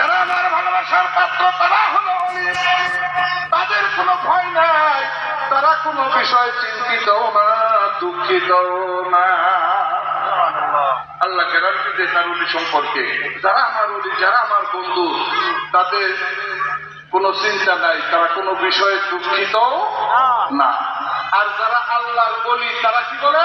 যারা আমার ভালোবাসার পাত্র, তারা হলো তাদের কোনো ভয় নাই, তারা কোনো বিষয় চিন্তিত না, দুঃখিত না। আল্লাহ গ্যারান্টি দেয় তার উনি সম্পর্কে। যারা আমার উনি যারা আমার বন্ধু, তাদের কোনো চিন্তা নাই, তারা কোনো বিষয়ে দুঃখিত না। আর যারা আল্লাহর বলি, তারা কি বলে?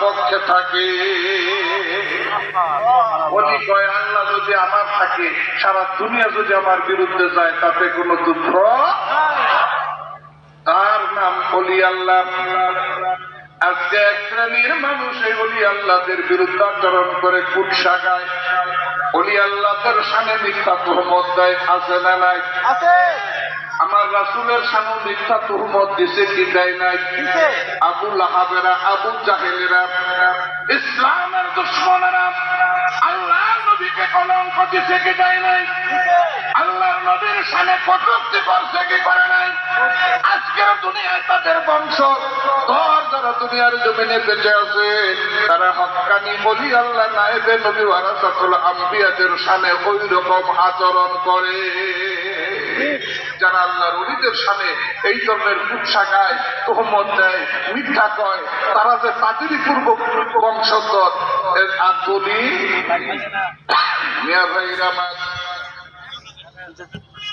পক্ষে থাকে। কয় আল্লাহ যদি আমার থাকে, সারা দুনিয়া যদি আমার বিরুদ্ধে যায়, তাতে কোনো দুঃখ? তার নাম অলি আল্লাহ। আজকে এক শ্রেণির মানুষ এই অলি আল্লাহদের বিরুদ্ধে আচরণ করে কুৎসা গায় অলি আল্লাহদের সামনে মিথ্যা তোহমত দেয়, আছে না নাই? আছে। আমার রাসুলের সামনে মিথ্যা তোহমত দিছে কি দেয় নাই। আবু লাহাবেরা আবু জাহেলেরা ইসলামের দুশ্মনেরা আল্লাহ নবীকে কলঙ্ক দিছে কি দেয় নাই। আল্লাহর নবীর সামনে কটুক্তি করছে কি করে নাই? আজকের দুনিয়ায় তাদের বংশ তোর যারা দুনিয়ার জমিনে বেঁচে আছে হকানি বলি আল্লাহ নায়েবে নবী ওয়ারাসাতুল আম্বিয়াদের সামনে ওই রকম আচরণ করে। যারা আল্লাহর অলিদের সামনে এই ধরনের কুৎসা গায় তোহমত দেয়, মিথ্যা কয়, তারা যে তাদেরই পূর্ব বংশধর, এর আর বলি মিয়া ভাইরা আমার।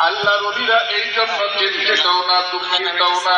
আল্লাহর অলিরা এই জন্য চিন্তিত না, দুঃখিত না।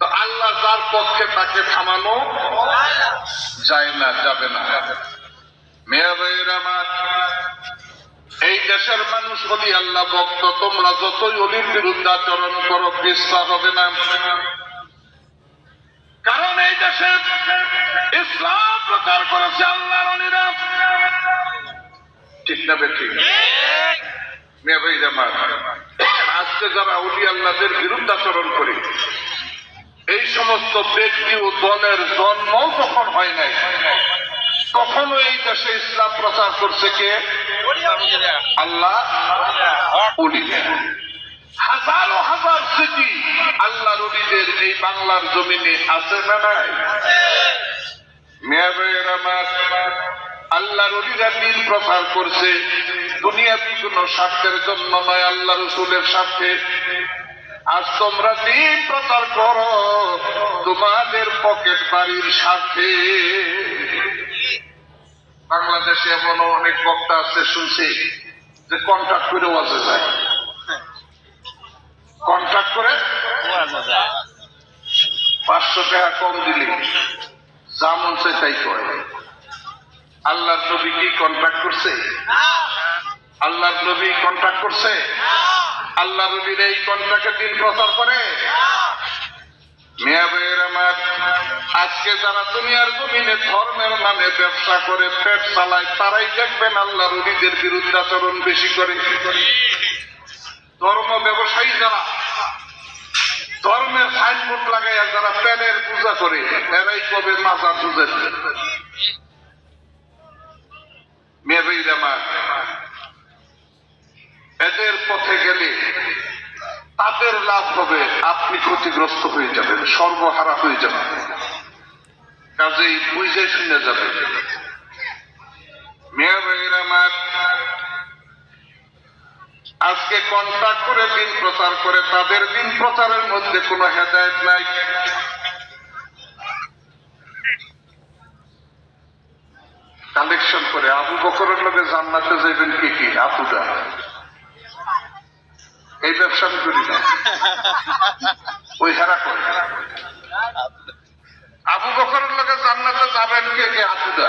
আল্লাহ যার পক্ষে তাকে থামানো যায় না, যাবে না। মেয়া ভাইয়ের আমার, এই দেশের মানুষ হলি আল্লাহ ভক্ত, তোমরা যতই অলির বিরুদ্ধাচরণ করো পিস্তা হবে না। কারণ এই দেশে ইসলাম প্রচার করেছে আল্লাহর অলিরা। ঠিক না ঠিক মেয়া ভাইয়ের আমার, আজকে যারা অলি আল্লাহদের বিরুদ্ধাচরণ করে এই সমস্ত ব্যক্তি ও দলের জন্ম যখন হয় নাই, তখনও এই দেশে ইসলাম প্রচার করছে কে? আল্লাহ হাজারো হাজার স্মৃতি আল্লাহ রবিদের এই বাংলার জমিনে আছে না নাই? আল্লাহ রবিরা দিন প্রচার করছে দুনিয়াবি কোন স্বার্থের জন্য নয় আল্লাহ রসুলের স্বার্থে। আজ তোমরা দিন প্রচার করো তোমাদের পকেট বাড়ির সাথে বাংলাদেশে এমন অনেক বক্তা আছে শুনছি যে কন্ট্রাক্ট করে ওয়াজে যায়। কন্ট্রাক্ট করে? পাঁচশো টাকা কম দিলে। যা মন চায় তাই করে। আল্লাহর নবী কি কন্ট্রাক্ট করছে? আল্লাহ নবী কন্ট্রাক্ট করছে? আল্লাহ নবীর এই কন্ট্রাক্টের দিন প্রচার করে। মেয়া ভাইয়ের আমার, আজকে যারা দুনিয়ার জমিনে ধর্মের নামে ব্যবসা করে, পেট চালায়, তারাই দেখবেন আল্লাহ রবিদের বিরুদ্ধাচরণ বেশি করে। ধর্ম ব্যবসায়ী যারা ধর্মের সাইনবোর্ড লাগাইয়া যারা প্যানের পূজা করে, এরাই কবে মাজার পূজা মেয়ে ভাইয়ের আমার এদের পথে গেলে তাদের হবে আপনি ক্ষতিগ্রস্ত হয়ে যাবেন সর্বহারা হয়ে যাবেন। কাজেই বুঝে শুনে যাবেন মেয়া ভাইয়ের আমার, আজকে কন্ট্যাক্ট করে দিন, প্রচার করে, তাদের দিন প্রচারের মধ্যে কোনো হেদায়ত নাই। কালেকশন করে, আবু বকরের লোকে জান্নাতে যাইবেন কি কি? আতুদা এই ব্যবসা আমি করি না। ওই হেরা করে। আবু বকরের লোকের জান্নাতে যাবেন কে কে? আসুদা